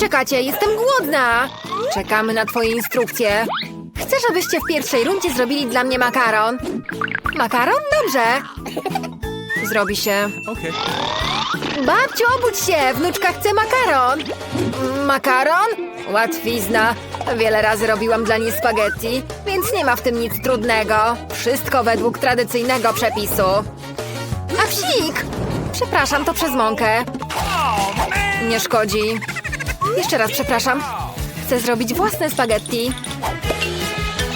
czekacie? Jestem głodna! Czekamy na twoje instrukcje. Chcę, żebyście w pierwszej rundzie zrobili dla mnie makaron. Makaron? Dobrze. Zrobi się. Okay. Babciu, obudź się! Wnuczka chce makaron! Makaron? Łatwizna. Wiele razy robiłam dla niej spaghetti, więc nie ma w tym nic trudnego. Wszystko według tradycyjnego przepisu. A psik! Przepraszam, to przez mąkę. Nie szkodzi. Jeszcze raz przepraszam. Chcę zrobić własne spaghetti.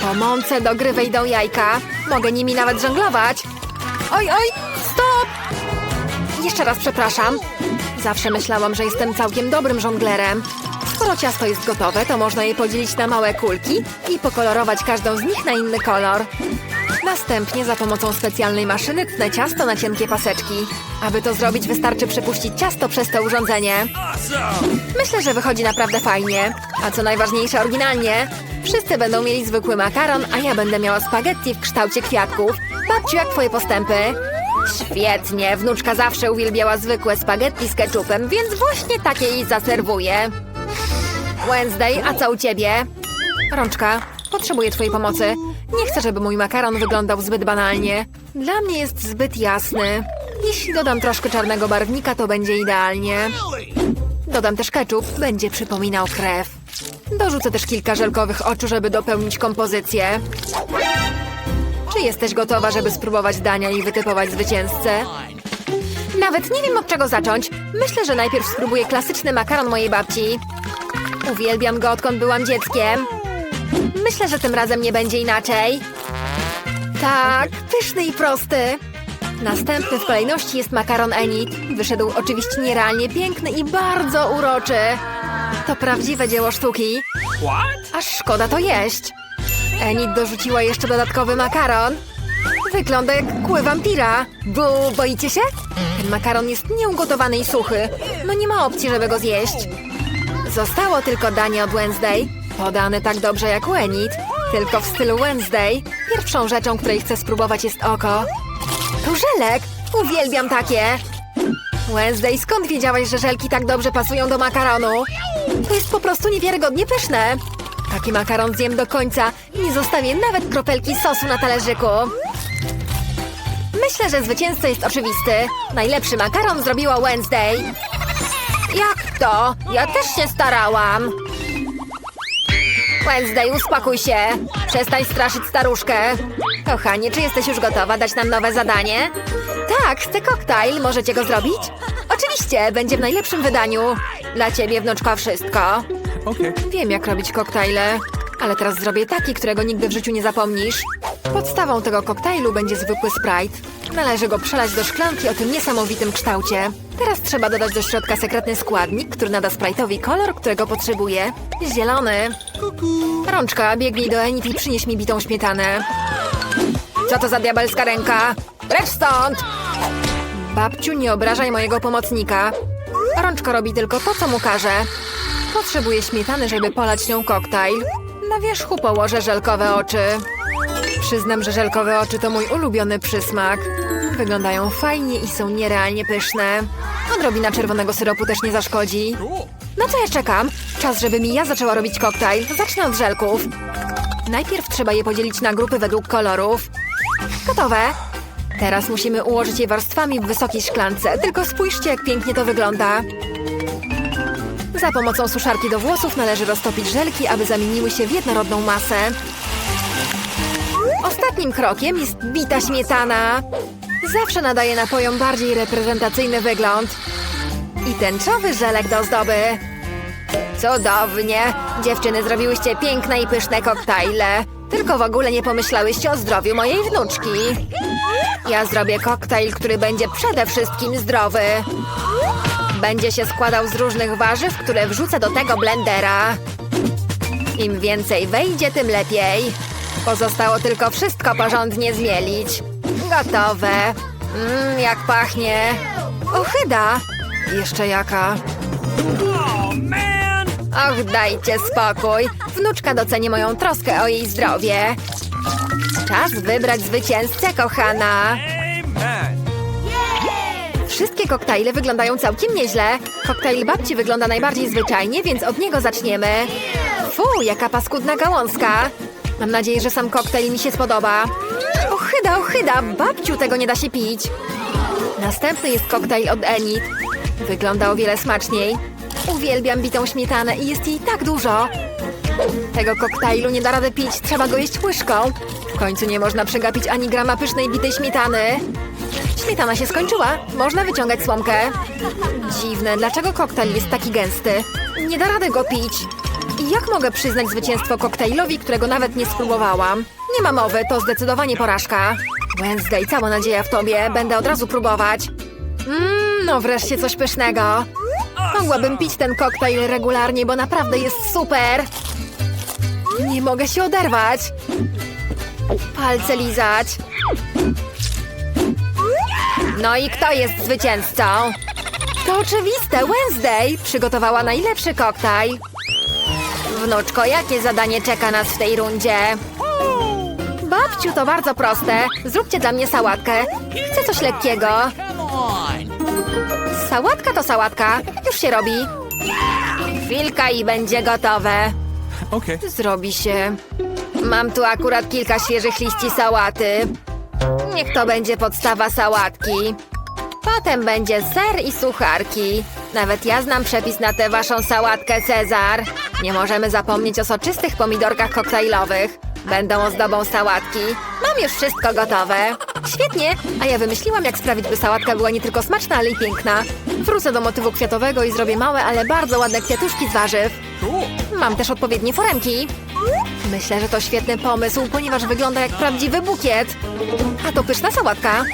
Po mące do gry wejdą jajka. Mogę nimi nawet żonglować. Oj, oj, stop! Jeszcze raz przepraszam. Zawsze myślałam, że jestem całkiem dobrym żonglerem. Skoro ciasto jest gotowe, to można je podzielić na małe kulki i pokolorować każdą z nich na inny kolor. Następnie za pomocą specjalnej maszyny tnę ciasto na cienkie paseczki. Aby to zrobić, wystarczy przepuścić ciasto przez to urządzenie. Myślę, że wychodzi naprawdę fajnie. A co najważniejsze, oryginalnie. Wszyscy będą mieli zwykły makaron, a ja będę miała spaghetti w kształcie kwiatków. Babciu, jak twoje postępy? Świetnie, wnuczka zawsze uwielbiała zwykłe spaghetti z ketchupem, więc właśnie takie jej zaserwuję. Wednesday, a co u ciebie? Rączka, potrzebuję twojej pomocy. Nie chcę, żeby mój makaron wyglądał zbyt banalnie. Dla mnie jest zbyt jasny. Jeśli dodam troszkę czarnego barwnika, to będzie idealnie. Dodam też ketchup, będzie przypominał krew. Dorzucę też kilka żelkowych oczu, żeby dopełnić kompozycję. Czy jesteś gotowa, żeby spróbować dania i wytypować zwycięzcę? Nawet nie wiem od czego zacząć. Myślę, że najpierw spróbuję klasyczny makaron mojej babci. Uwielbiam go odkąd byłam dzieckiem. Myślę, że tym razem nie będzie inaczej. Tak, pyszny i prosty. Następny w kolejności jest makaron Enid. Wyszedł oczywiście nierealnie piękny i bardzo uroczy. To prawdziwe dzieło sztuki. Aż szkoda to jeść. Enid dorzuciła jeszcze dodatkowy makaron. Wygląda jak kły wampira. Bu, boicie się? Ten makaron jest nieugotowany i suchy. No nie ma opcji, żeby go zjeść. Zostało tylko danie od Wednesday. Podane tak dobrze jak u Enid. Tylko w stylu Wednesday. Pierwszą rzeczą, której chcę spróbować jest oko. To żelek! Uwielbiam takie! Wednesday, skąd wiedziałaś, że żelki tak dobrze pasują do makaronu? To jest po prostu niewiarygodnie pyszne. Taki makaron zjem do końca nie zostawię nawet kropelki sosu na talerzyku. Myślę, że zwycięzca jest oczywisty. Najlepszy makaron zrobiła Wednesday. Jak to? Ja też się starałam. Wednesday, uspokój się. Przestań straszyć staruszkę. Kochanie, czy jesteś już gotowa dać nam nowe zadanie? Tak, chcę koktajl. Możecie go zrobić? Oczywiście, będzie w najlepszym wydaniu. Dla ciebie, wnuczko, wszystko. Okay. Wiem, jak robić koktajle, ale teraz zrobię taki, którego nigdy w życiu nie zapomnisz. Podstawą tego koktajlu będzie zwykły Sprite. Należy go przelać do szklanki o tym niesamowitym kształcie. Teraz trzeba dodać do środka sekretny składnik, który nada Sprite'owi kolor, którego potrzebuję. Zielony. Rączka, biegnij do Enid i przynieś mi bitą śmietanę. Co to za diabelska ręka? Precz stąd! Babciu, nie obrażaj mojego pomocnika. Rączka robi tylko to, co mu każe. Potrzebuję śmietany, żeby polać nią koktajl. Na wierzchu położę żelkowe oczy. Przyznam, że żelkowe oczy to mój ulubiony przysmak. Wyglądają fajnie i są nierealnie pyszne. Odrobina czerwonego syropu też nie zaszkodzi. No co ja czekam? Czas, żeby mi ja zaczęła robić koktajl. Zacznę od żelków. Najpierw trzeba je podzielić na grupy według kolorów. Gotowe. Teraz musimy ułożyć je warstwami w wysokiej szklance. Tylko spójrzcie, jak pięknie to wygląda. Za pomocą suszarki do włosów należy roztopić żelki, aby zamieniły się w jednorodną masę. Ostatnim krokiem jest bita śmietana. Zawsze nadaje napojom bardziej reprezentacyjny wygląd. I tęczowy żelek do ozdoby. Cudownie! Dziewczyny, zrobiłyście piękne i pyszne koktajle. Tylko w ogóle nie pomyślałyście o zdrowiu mojej wnuczki. Ja zrobię koktajl, który będzie przede wszystkim zdrowy. Będzie się składał z różnych warzyw, które wrzucę do tego blendera. Im więcej wejdzie, tym lepiej. Pozostało tylko wszystko porządnie zmielić. Gotowe. Mmm, jak pachnie. Ochyda. Jeszcze jaka. Och, dajcie spokój. Wnuczka doceni moją troskę o jej zdrowie. Czas wybrać zwycięzcę, kochana. Wszystkie koktajle wyglądają całkiem nieźle. Koktajl babci wygląda najbardziej zwyczajnie, więc od niego zaczniemy. Fu, jaka paskudna gałązka. Mam nadzieję, że sam koktajl mi się spodoba. Ochyda, babciu, tego nie da się pić. Następny jest koktajl od Enid. Wygląda o wiele smaczniej. Uwielbiam bitą śmietanę i jest jej tak dużo. Tego koktajlu nie da rady pić, trzeba go jeść łyżką. W końcu nie można przegapić ani grama pysznej bitej śmietany. Śmietana się skończyła, można wyciągać słomkę. Dziwne, dlaczego koktajl jest taki gęsty? Nie da rady go pić. I jak mogę przyznać zwycięstwo koktajlowi, którego nawet nie spróbowałam? Nie ma mowy, to zdecydowanie porażka. Wednesday, cała nadzieja w tobie, będę od razu próbować. Mmm, no wreszcie coś pysznego. Mogłabym pić ten koktajl regularnie, bo naprawdę jest super. Nie mogę się oderwać. Palce lizać. No i kto jest zwycięzcą? To oczywiste, Wednesday przygotowała najlepszy koktajl. Wnuczko, jakie zadanie czeka nas w tej rundzie? Babciu, to bardzo proste. Zróbcie dla mnie sałatkę. Chcę coś lekkiego. Sałatka to sałatka. Już się robi. Chwilka i będzie gotowe. Okay. Zrobi się. Mam tu akurat kilka świeżych liści sałaty. Niech to będzie podstawa sałatki. Potem będzie ser i sucharki. Nawet ja znam przepis na tę waszą sałatkę Cezar. Nie możemy zapomnieć o soczystych pomidorkach koktajlowych. Będą ozdobą sałatki. Mam już wszystko gotowe. Świetnie, a ja wymyśliłam, jak sprawić, by sałatka była nie tylko smaczna, ale i piękna. Wrócę do motywu kwiatowego i zrobię małe, ale bardzo ładne kwiatuszki z warzyw. Mam też odpowiednie foremki. Myślę, że to świetny pomysł, ponieważ wygląda jak prawdziwy bukiet. A to pyszna sałatka.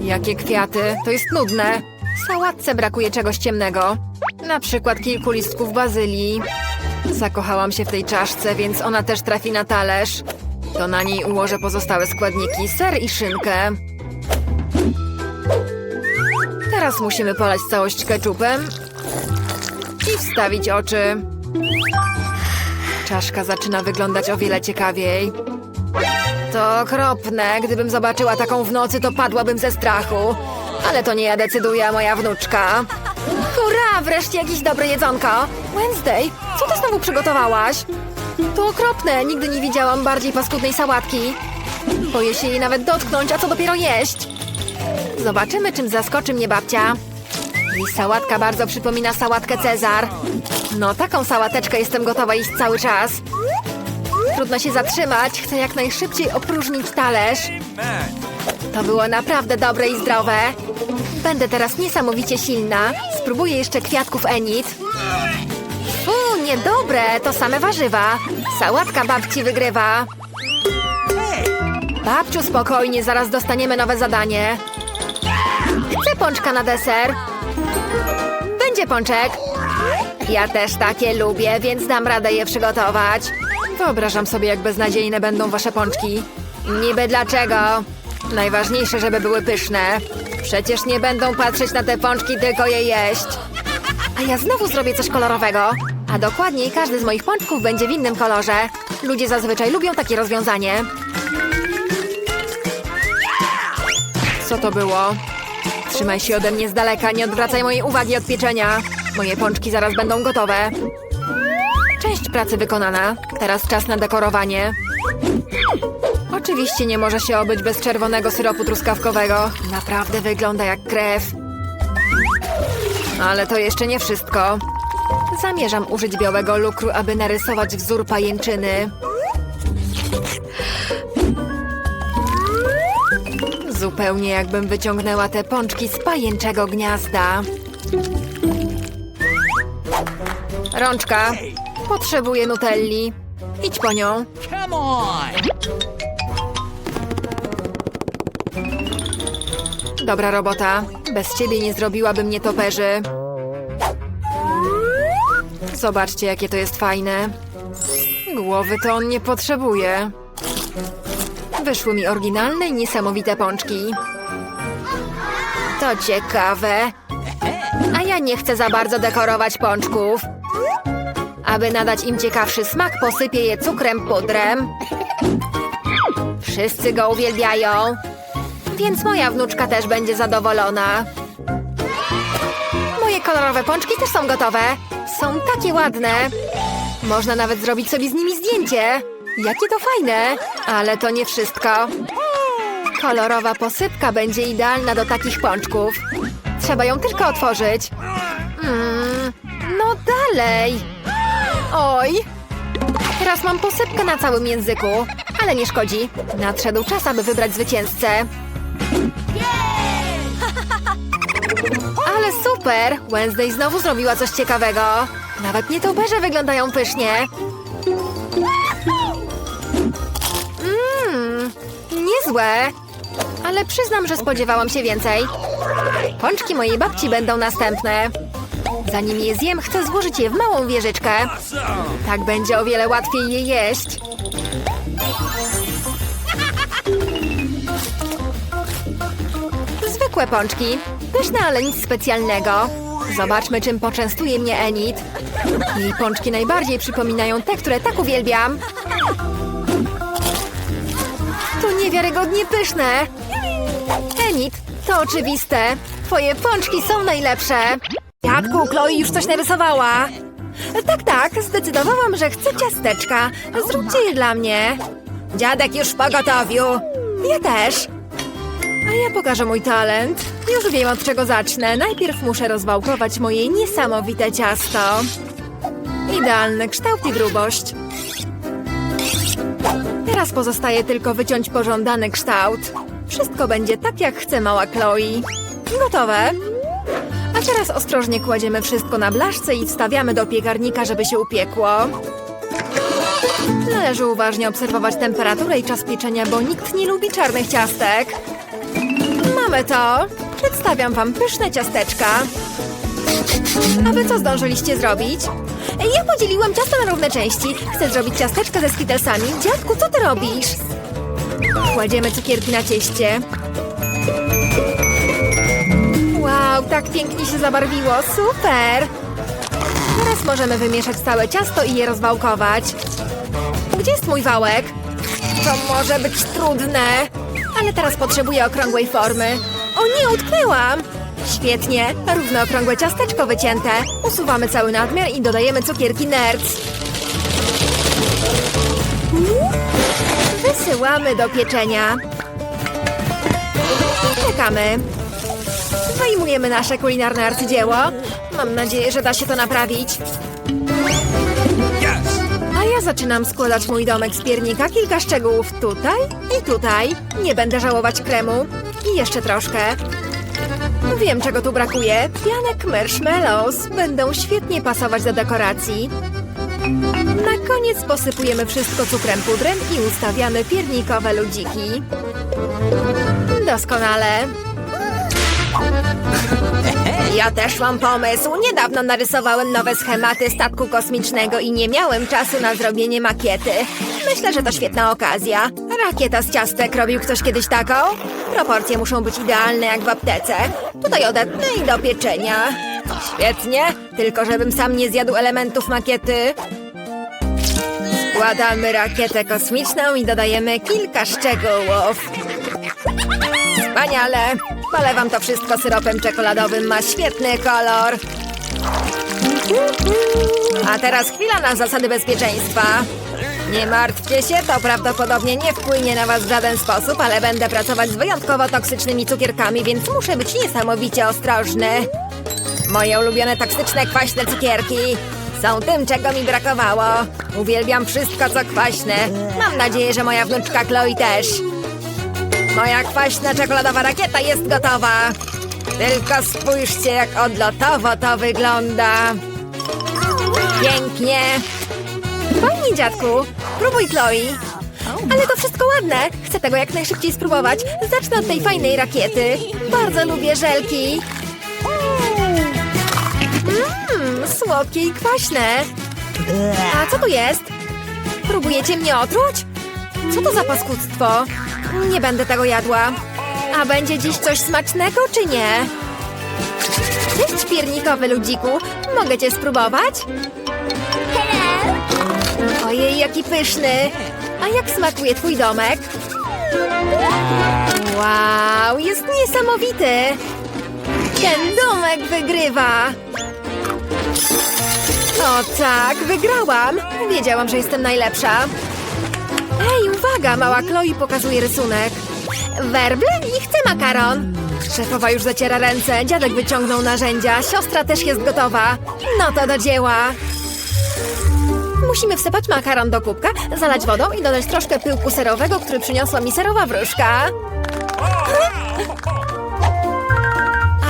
Jakie kwiaty, to jest nudne. Sałatce brakuje czegoś ciemnego. Na przykład kilku listków bazylii. Zakochałam się w tej czaszce, więc ona też trafi na talerz. To na niej ułożę pozostałe składniki, ser i szynkę. Teraz musimy polać całość keczupem i wstawić oczy. Czaszka zaczyna wyglądać o wiele ciekawiej. To okropne. Gdybym zobaczyła taką w nocy, to padłabym ze strachu. Ale to nie ja decyduję, moja wnuczka. Hurra! Wreszcie jakieś dobre jedzonko. Wednesday, co ty znowu przygotowałaś? To okropne. Nigdy nie widziałam bardziej paskudnej sałatki. Boję się jej nawet dotknąć, a co dopiero jeść. Zobaczymy, czym zaskoczy mnie babcia. Jej sałatka bardzo przypomina sałatkę Cezar. No, taką sałateczkę jestem gotowa iść cały czas. Trudno się zatrzymać, chcę jak najszybciej opróżnić talerz. To było naprawdę dobre i zdrowe. Będę teraz niesamowicie silna. Spróbuję jeszcze kwiatków Enid. Fu, niedobre, to same warzywa. Sałatka babci wygrywa. Babciu, spokojnie, zaraz dostaniemy nowe zadanie. Chcę pączka na deser. Będzie pączek. Ja też takie lubię, więc dam radę je przygotować. Wyobrażam sobie, jak beznadziejne będą wasze pączki. Niby dlaczego? Najważniejsze, żeby były pyszne. Przecież nie będą patrzeć na te pączki, tylko je jeść. A ja znowu zrobię coś kolorowego. A dokładniej, każdy z moich pączków będzie w innym kolorze. Ludzie zazwyczaj lubią takie rozwiązanie. Co to było? Trzymaj się ode mnie z daleka, nie odwracaj mojej uwagi od pieczenia. Moje pączki zaraz będą gotowe. Część pracy wykonana. Teraz czas na dekorowanie. Oczywiście nie może się obyć bez czerwonego syropu truskawkowego. Naprawdę wygląda jak krew. Ale to jeszcze nie wszystko. Zamierzam użyć białego lukru, aby narysować wzór pajęczyny. Zupełnie jakbym wyciągnęła te pączki z pajęczego gniazda. Rączka. Potrzebuję nutelli. Idź po nią. Dobra robota. Bez ciebie nie zrobiłabym nietoperzy. Zobaczcie, jakie to jest fajne. Głowy to on nie potrzebuje. Wyszły mi oryginalne i niesamowite pączki. To ciekawe. A ja nie chcę za bardzo dekorować pączków. Aby nadać im ciekawszy smak, posypię je cukrem pudrem. Wszyscy go uwielbiają. Więc moja wnuczka też będzie zadowolona. Kolorowe pączki też są gotowe. Są takie ładne. Można nawet zrobić sobie z nimi zdjęcie. Jakie to fajne. Ale to nie wszystko. Kolorowa posypka będzie idealna do takich pączków. Trzeba ją tylko otworzyć. Mm, no dalej. Oj. Teraz mam posypkę na całym języku. Ale nie szkodzi. Nadszedł czas, aby wybrać zwycięzcę. Super! Wednesday znowu zrobiła coś ciekawego. Nawet nietoperze wyglądają pysznie. Mmm, niezłe. Ale przyznam, że spodziewałam się więcej. Pączki mojej babci będą następne. Zanim je zjem, chcę złożyć je w małą wieżyczkę. Tak będzie o wiele łatwiej je jeść. Zwykłe pączki. Pyszne, ale nic specjalnego. Zobaczmy, czym poczęstuje mnie Enid. Jej pączki najbardziej przypominają te, które tak uwielbiam. To niewiarygodnie pyszne. Enid, to oczywiste. Twoje pączki są najlepsze. Jadku, Chloe już coś narysowała. Tak, tak, zdecydowałam, że chcę ciasteczka. Zróbcie je dla mnie. Dziadek już w pogotowiu. Ja też. Ja pokażę mój talent. Już wiem, od czego zacznę. Najpierw muszę rozwałkować moje niesamowite ciasto. Idealny kształt i grubość. Teraz pozostaje tylko wyciąć pożądany kształt. Wszystko będzie tak, jak chce mała Chloe. Gotowe. A teraz ostrożnie kładziemy wszystko na blaszce i wstawiamy do piekarnika, żeby się upiekło. Należy uważnie obserwować temperaturę i czas pieczenia, bo nikt nie lubi czarnych ciastek. Mamy to. Przedstawiam wam pyszne ciasteczka. A wy co zdążyliście zrobić? Ja podzieliłam ciasto na równe części. Chcę zrobić ciasteczka ze skittlesami. Dziadku, co ty robisz? Kładziemy cukierki na cieście. Wow, tak pięknie się zabarwiło. Super! Teraz możemy wymieszać całe ciasto i je rozwałkować. Gdzie jest mój wałek? To może być trudne. Ale teraz potrzebuję okrągłej formy. O nie, utknęłam! Świetnie, równo okrągłe ciasteczko wycięte. Usuwamy cały nadmiar i dodajemy cukierki Nerds. Wysyłamy do pieczenia. Czekamy. Wyjmujemy nasze kulinarne arcydzieło. Mam nadzieję, że da się to naprawić. Ja zaczynam składać mój domek z piernika. Kilka szczegółów tutaj i tutaj. Nie będę żałować kremu. I jeszcze troszkę. Wiem, czego tu brakuje. Pianek marshmallows będą świetnie pasować do dekoracji. Na koniec posypujemy wszystko cukrem pudrem i ustawiamy piernikowe ludziki. Doskonale. Ja też mam pomysł. Niedawno narysowałem nowe schematy statku kosmicznego i nie miałem czasu na zrobienie makiety. Myślę, że to świetna okazja. Rakieta z ciastek robił ktoś kiedyś taką? Proporcje muszą być idealne jak w aptece. Tutaj odetnę i do pieczenia. Świetnie, tylko żebym sam nie zjadł elementów makiety. Składamy rakietę kosmiczną i dodajemy kilka szczegółów. Wspaniale! Polewam to wszystko syropem czekoladowym, ma świetny kolor. A teraz chwila na zasady bezpieczeństwa. Nie martwcie się, to prawdopodobnie nie wpłynie na was w żaden sposób, ale będę pracować z wyjątkowo toksycznymi cukierkami, więc muszę być niesamowicie ostrożny. Moje ulubione toksyczne kwaśne cukierki są tym, czego mi brakowało. Uwielbiam wszystko, co kwaśne. Mam nadzieję, że moja wnuczka Chloe też. Moja kwaśna czekoladowa rakieta jest gotowa. Tylko spójrzcie, jak odlotowo to wygląda. Pięknie. Fajnie, dziadku. Próbuj, Chloe. Ale to wszystko ładne. Chcę tego jak najszybciej spróbować. Zacznę od tej fajnej rakiety. Bardzo lubię żelki. Mmm, słodkie i kwaśne. A co tu jest? Próbujecie mnie otruć? Co to za paskudztwo? Nie będę tego jadła. A będzie dziś coś smacznego, czy nie? Cześć, piernikowy ludziku. Mogę cię spróbować? Ojej, jaki pyszny. A jak smakuje twój domek? Wow, jest niesamowity. Ten domek wygrywa! O tak, wygrałam! Wiedziałam, że jestem najlepsza. Ej, uwaga, mała Chloe pokazuje rysunek. Werble i chce makaron. Szefowa już zaciera ręce, dziadek wyciągnął narzędzia, siostra też jest gotowa. No to do dzieła. Musimy wsypać makaron do kubka, zalać wodą i dodać troszkę pyłku serowego, który przyniosła mi serowa wróżka.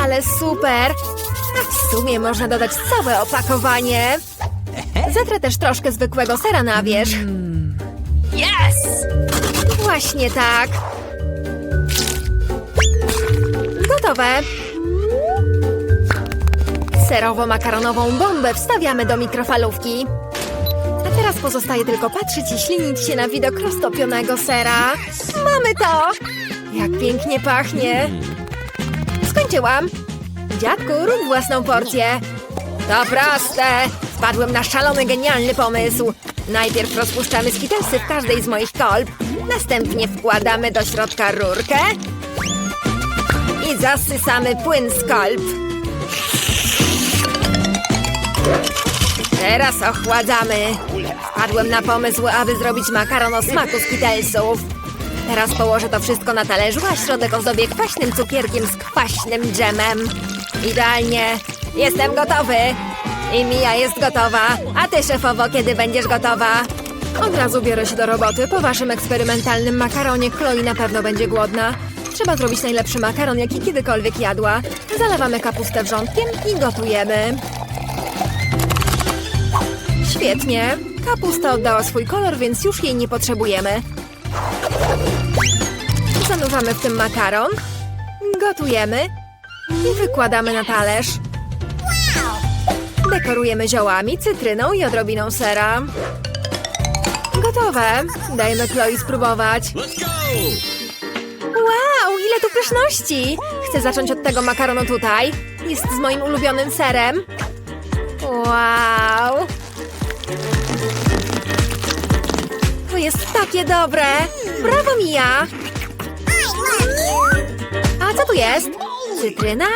Ale super! W sumie można dodać całe opakowanie. Zetrę też troszkę zwykłego sera na wierzch. Yes! Właśnie tak. Gotowe. Serowo-makaronową bombę wstawiamy do mikrofalówki. A teraz pozostaje tylko patrzeć i ślinić się na widok roztopionego sera. Mamy to! Jak pięknie pachnie. Skończyłam. Dziadku, rób własną porcję. To proste. Wpadłem na szalony, genialny pomysł. Najpierw rozpuszczamy skitelsy w każdej z moich kolb. Następnie wkładamy do środka rurkę. I zasysamy płyn z kolb. Teraz ochładzamy. Wpadłem na pomysł, aby zrobić makaron o smaku skitelsów. Teraz położę to wszystko na talerzu, a środek ozdobię kwaśnym cukierkiem z kwaśnym dżemem. Idealnie. Jestem gotowy. I Mia jest gotowa. A ty, szefowo, kiedy będziesz gotowa? Od razu biorę się do roboty. Po waszym eksperymentalnym makaronie Chloe na pewno będzie głodna. Trzeba zrobić najlepszy makaron, jaki kiedykolwiek jadła. Zalewamy kapustę wrzątkiem i gotujemy. Świetnie. Kapusta oddała swój kolor, więc już jej nie potrzebujemy. Zanurzamy w tym makaron. Gotujemy. I wykładamy na talerz. Dekorujemy ziołami, cytryną i odrobiną sera. Gotowe. Dajmy Chloe spróbować. Wow, ile tu pyszności! Chcę zacząć od tego makaronu tutaj. Jest z moim ulubionym serem. Wow! To jest takie dobre! Brawo, Mia! A co tu jest? Cytryna?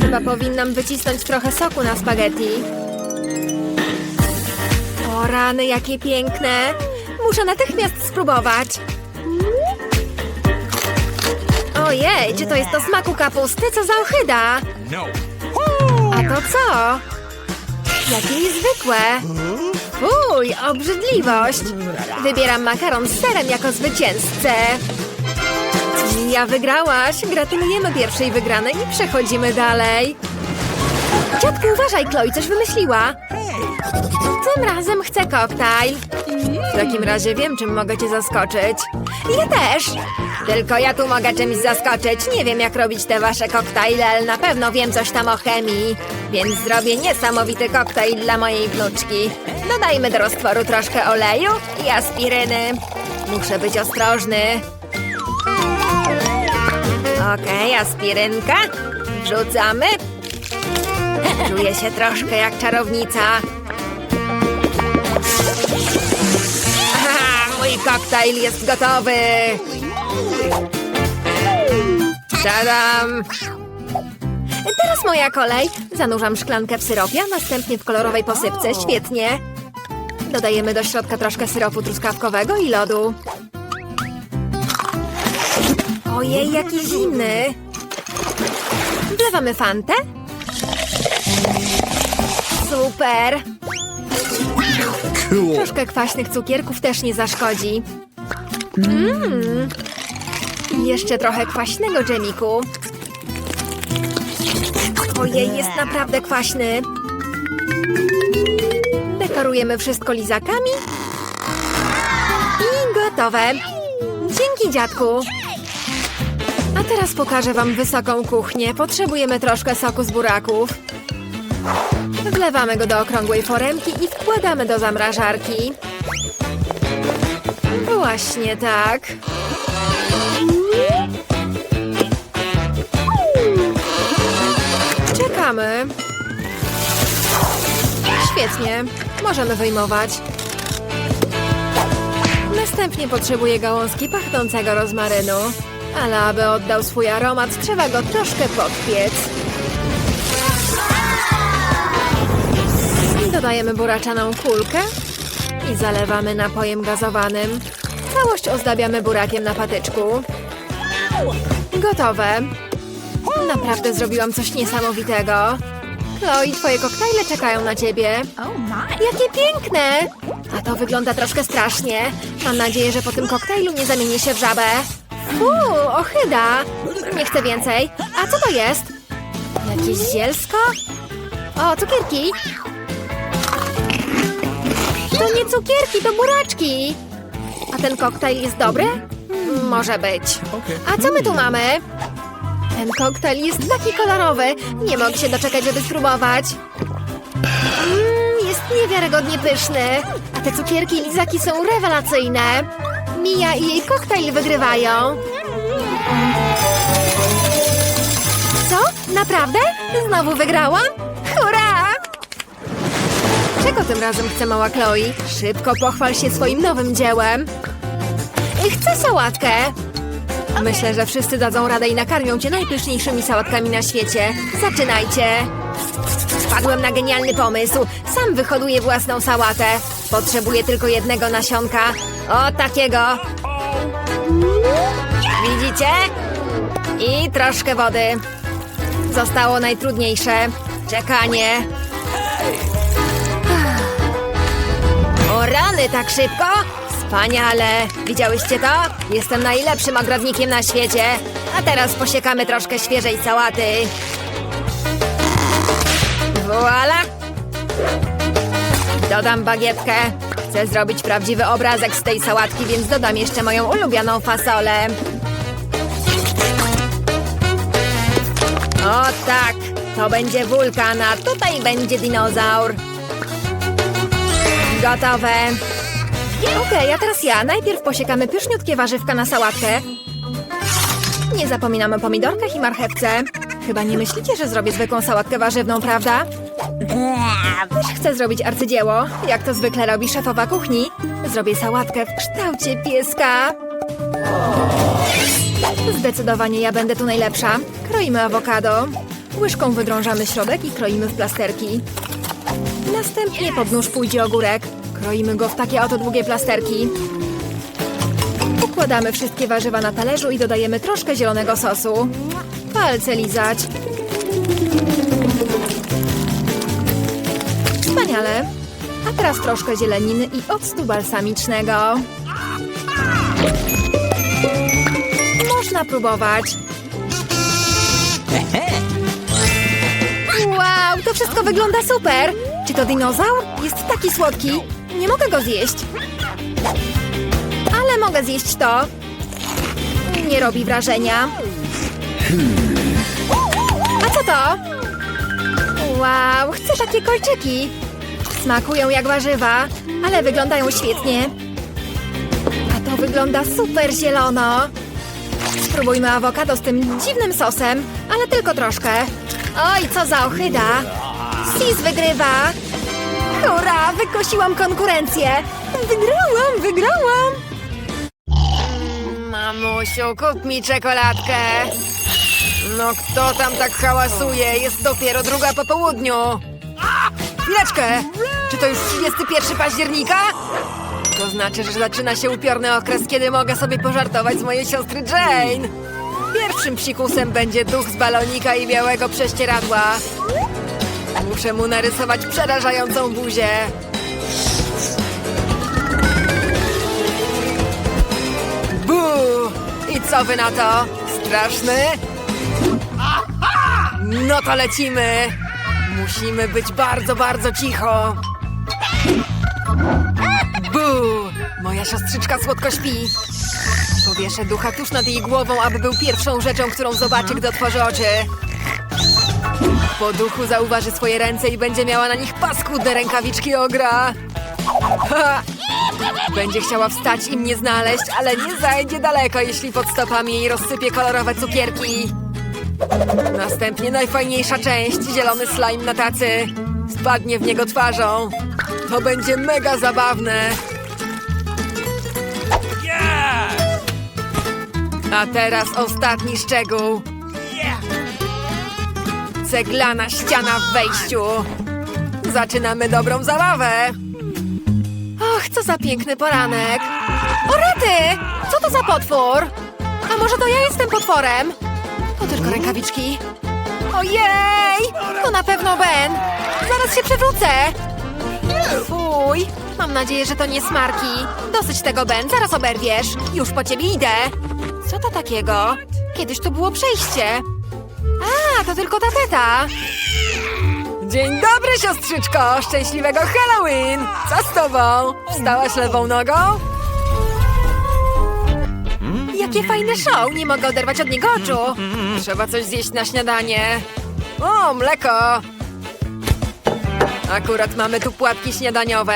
Chyba powinnam wycisnąć trochę soku na spaghetti. O rany, jakie piękne! Muszę natychmiast spróbować. Ojej, czy to jest do smaku kapusty? Co za ochyda! No. A to co? Jakie niezwykłe! Fuj, obrzydliwość! Wybieram makaron z serem jako zwycięzcę. Ja wygrałaś! Gratulujemy pierwszej wygranej i przechodzimy dalej. Dziadku, uważaj, Chloe coś wymyśliła. Tym razem chcę koktajl. W takim razie wiem, czym mogę cię zaskoczyć. Ja też! Tylko ja tu mogę czymś zaskoczyć. Nie wiem, jak robić te wasze koktajle, ale na pewno wiem coś tam o chemii. Więc zrobię niesamowity koktajl dla mojej wnuczki. Dodajmy do roztworu troszkę oleju i aspiryny. Muszę być ostrożny. Okej, aspirynka. Wrzucamy. Czuję się troszkę jak czarownica. Aha, mój koktajl jest gotowy! Tadam! Teraz moja kolej. Zanurzam szklankę w syropie, a następnie w kolorowej posypce. Świetnie. Dodajemy do środka troszkę syropu truskawkowego i lodu. Ojej, jaki zimny! Wlewamy fantę. Super! Cool. Troszkę kwaśnych cukierków też nie zaszkodzi. Mmm. Jeszcze trochę kwaśnego dżemiku. Ojej, jest naprawdę kwaśny. Dekorujemy wszystko lizakami. I gotowe. Dzięki, dziadku. A teraz pokażę wam wysoką kuchnię. Potrzebujemy troszkę soku z buraków. Wlewamy go do okrągłej foremki i wkładamy do zamrażarki. Właśnie tak. Czekamy. Świetnie. Możemy wyjmować. Następnie potrzebuję gałązki pachnącego rozmarynu. Ale aby oddał swój aromat, trzeba go troszkę podpiec. Dodajemy buraczaną kulkę i zalewamy napojem gazowanym. Całość ozdabiamy burakiem na patyczku. Gotowe. Naprawdę zrobiłam coś niesamowitego. Chloe, twoje koktajle czekają na ciebie. Oh. Jakie piękne! A to wygląda troszkę strasznie. Mam nadzieję, że po tym koktajlu nie zamienię się w żabę. Fuu, ochyda! Nie chcę więcej. A co to jest? Jakieś zielsko? O, cukierki! To nie cukierki, to buraczki! A ten koktajl jest dobry? Mm, Może być. A co my tu mamy? Ten koktajl jest taki kolorowy. Nie mogę się doczekać, żeby spróbować. Mmm, jest niewiarygodnie pyszny. A te cukierki i lizaki są rewelacyjne. Mia i jej koktajl wygrywają. Co? Naprawdę? Znowu wygrałam? Hurra! Czego tym razem chce mała Chloe? Szybko pochwal się swoim nowym dziełem. Chcę sałatkę. Myślę, że wszyscy dadzą radę i nakarmią cię najpyszniejszymi sałatkami na świecie. Zaczynajcie! Wpadłem na genialny pomysł. Sam wyhoduję własną sałatę. Potrzebuję tylko jednego nasionka. O, takiego. Widzicie? I troszkę wody. Zostało najtrudniejsze. Czekanie. O rany, tak szybko? Wspaniale! Widziałyście to? Jestem najlepszym ogrodnikiem na świecie. A teraz posiekamy troszkę świeżej sałaty. Voila! Dodam bagietkę. Chcę zrobić prawdziwy obrazek z tej sałatki, więc dodam jeszcze moją ulubioną fasolę. O tak, to będzie wulkan, a tutaj będzie dinozaur. Gotowe. Okej, a teraz ja. Najpierw posiekamy pyszniutkie warzywka na sałatkę. Nie zapominam o pomidorkach i marchewce. Chyba nie myślicie, że zrobię zwykłą sałatkę warzywną, prawda? Chcę zrobić arcydzieło, jak to zwykle robi szefowa kuchni. Zrobię sałatkę w kształcie pieska. Zdecydowanie ja będę tu najlepsza. Kroimy awokado. Łyżką wydrążamy środek i kroimy w plasterki. Następnie pod nóż pójdzie ogórek. Kroimy go w takie oto długie plasterki. Układamy wszystkie warzywa na talerzu i dodajemy troszkę zielonego sosu. Palce lizać. Wspaniale. A teraz troszkę zieleniny i octu balsamicznego. Można próbować. Wow, to wszystko wygląda super! Czy to dinozaur? Jest taki słodki. Nie mogę go zjeść. Ale mogę zjeść to. Nie robi wrażenia. A co to? Wow, chcę takie kolczyki. Smakują jak warzywa, ale wyglądają świetnie. A to wygląda super zielono. Spróbujmy awokado z tym dziwnym sosem, ale tylko troszkę. Oj, co za ochyda! Sis wygrywa! Hurra, wykosiłam konkurencję! Wygrałam, wygrałam! Mamusiu, kup mi czekoladkę! No kto tam tak hałasuje? Jest dopiero druga po południu! Chwileczkę! Czy to już 31 października? To znaczy, że zaczyna się upiorny okres, kiedy mogę sobie pożartować z mojej siostry Jane. Pierwszym psikusem będzie duch z balonika i białego prześcieradła. Muszę mu narysować przerażającą buzię. Bu! I co wy na to? Straszny? No to lecimy! Musimy być bardzo, bardzo cicho. Bu! Moja siostrzyczka słodko śpi. Powieszę ducha tuż nad jej głową, aby był pierwszą rzeczą, którą zobaczy, gdy otworzy oczy. Po duchu zauważy swoje ręce i będzie miała na nich paskudne rękawiczki ogra. Ha! Będzie chciała wstać i mnie znaleźć, ale nie zajdzie daleko, jeśli pod stopami jej rozsypie kolorowe cukierki. Następnie najfajniejsza część, zielony slime na tacy. Spadnie w niego twarzą. To będzie mega zabawne. A teraz ostatni szczegół. Ceglana ściana w wejściu. Zaczynamy dobrą zabawę. Och, co za piękny poranek. O rety! Co to za potwór? A może to ja jestem potworem? To tylko rękawiczki. Ojej! To na pewno Ben. Zaraz się przewrócę. Fuj. Mam nadzieję, że to nie smarki. Dosyć tego, Ben. Zaraz oberwiesz. Już po ciebie idę. Co to takiego? Kiedyś tu było przejście. A, to tylko tapeta. Dzień dobry, siostrzyczko! Szczęśliwego Halloween! Co z tobą? Wstałaś lewą nogą? Jakie fajne show! Nie mogę oderwać od niego oczu! Trzeba coś zjeść na śniadanie. O, mleko! Akurat mamy tu płatki śniadaniowe.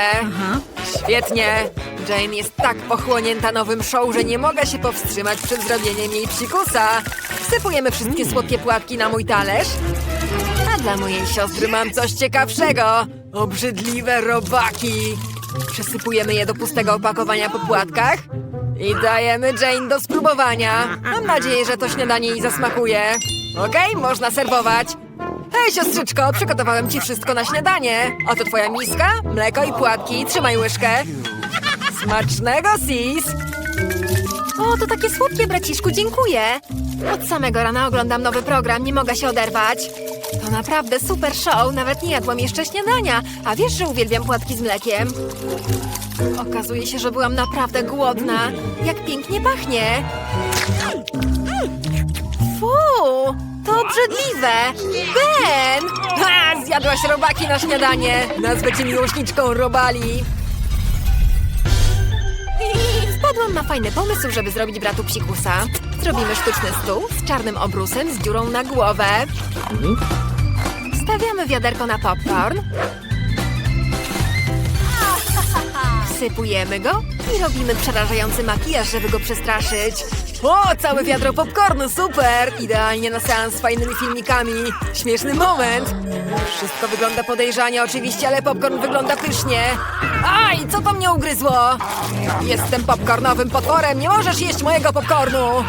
Świetnie! Jane jest tak pochłonięta nowym show, że nie mogę się powstrzymać przed zrobieniem jej psikusa. Wsypujemy wszystkie słodkie płatki na mój talerz. A dla mojej siostry mam coś ciekawszego. Obrzydliwe robaki. Przesypujemy je do pustego opakowania po płatkach. I dajemy Jane do spróbowania. Mam nadzieję, że to śniadanie jej zasmakuje. Okej, można serwować. Hej, siostrzyczko, przygotowałem ci wszystko na śniadanie. Oto twoja miska, mleko i płatki. Trzymaj łyżkę. Smacznego, sis! O, to takie słodkie, braciszku, dziękuję. Od samego rana oglądam nowy program, nie mogę się oderwać. To naprawdę super show, nawet nie jadłam jeszcze śniadania. A wiesz, że uwielbiam płatki z mlekiem? Okazuje się, że byłam naprawdę głodna. Jak pięknie pachnie. Fu, to obrzydliwe. Ben! Ha, zjadłaś robaki na śniadanie. Nazwę cię miłośniczką robali. Wpadłam na fajny pomysł, żeby zrobić bratu psikusa. Zrobimy sztuczny stół z czarnym obrusem z dziurą na głowę. Stawiamy wiaderko na popcorn. Wsypujemy go i robimy przerażający makijaż, żeby go przestraszyć. O, całe wiadro popcornu, super! Idealnie na seans z fajnymi filmikami. Śmieszny moment. Wszystko wygląda podejrzanie oczywiście, ale popcorn wygląda pysznie. Aj, co to mnie ugryzło? Jestem popcornowym potworem, nie możesz jeść mojego popcornu!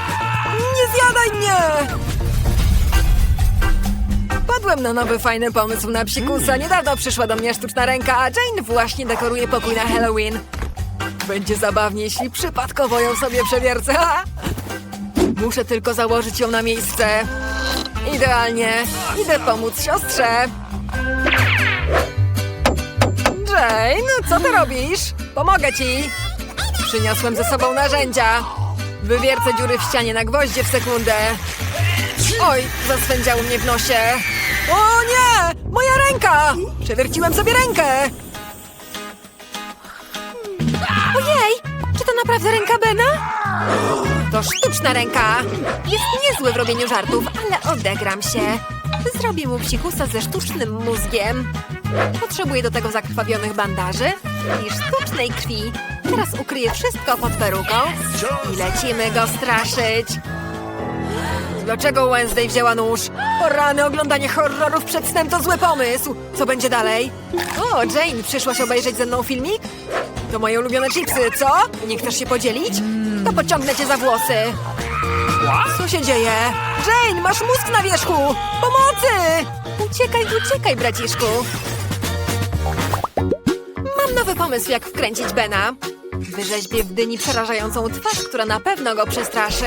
Nie zjadaj mnie! Padłem na nowy fajny pomysł na psikusa. Niedawno przyszła do mnie sztuczna ręka, a Jane właśnie dekoruje pokój na Halloween. Będzie zabawnie, jeśli przypadkowo ją sobie przewiercę. Muszę tylko założyć ją na miejsce. Idealnie. Idę pomóc siostrze. Jane, co ty robisz? Pomogę ci. Przyniosłem ze sobą narzędzia. Wywiercę dziury w ścianie na gwoździe w sekundę. Oj, zaswędziało mnie w nosie. O nie! Moja ręka! Przewierciłem sobie rękę! Ojej! Czy to naprawdę ręka Bena? To sztuczna ręka! Jest niezły w robieniu żartów, ale odegram się. Zrobię mu psikusa ze sztucznym mózgiem. Potrzebuję do tego zakrwawionych bandaży i sztucznej krwi. Teraz ukryję wszystko pod peruką i lecimy go straszyć. Dlaczego Wednesday wzięła nóż? O rany, oglądanie horrorów przed snem to zły pomysł. Co będzie dalej? O, Jane, przyszłaś obejrzeć ze mną filmik? To moje ulubione chipsy, co? Nie chcesz się podzielić? To pociągnę cię za włosy. Co się dzieje? Jane, masz mózg na wierzchu! Pomocy! Uciekaj, uciekaj, braciszku. Mam nowy pomysł, jak wkręcić Bena. Wyrzeźbię w dyni przerażającą twarz, która na pewno go przestraszy.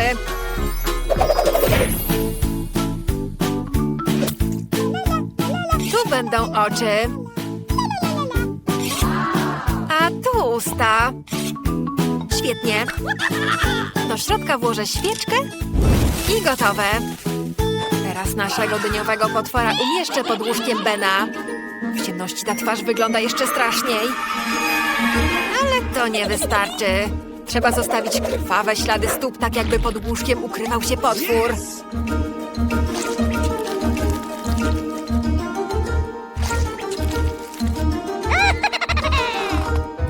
Tu będą oczy. A tu usta. Świetnie. Do środka włożę świeczkę i gotowe. Teraz naszego dyniowego potwora umieszczę pod łóżkiem Bena. W ciemności ta twarz wygląda jeszcze straszniej. Ale to nie wystarczy. Trzeba zostawić krwawe ślady stóp, tak jakby pod łóżkiem ukrywał się potwór.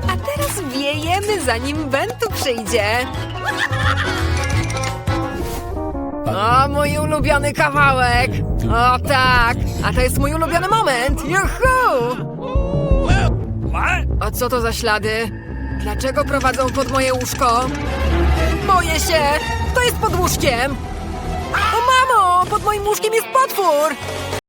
A teraz wiejemy, zanim Ben tu przyjdzie. O, mój ulubiony kawałek! O tak! A to jest mój ulubiony moment! Juhu! A co to za ślady? Dlaczego prowadzą pod moje łóżko? Boję się! Kto jest pod łóżkiem? O mamo! Pod moim łóżkiem jest potwór!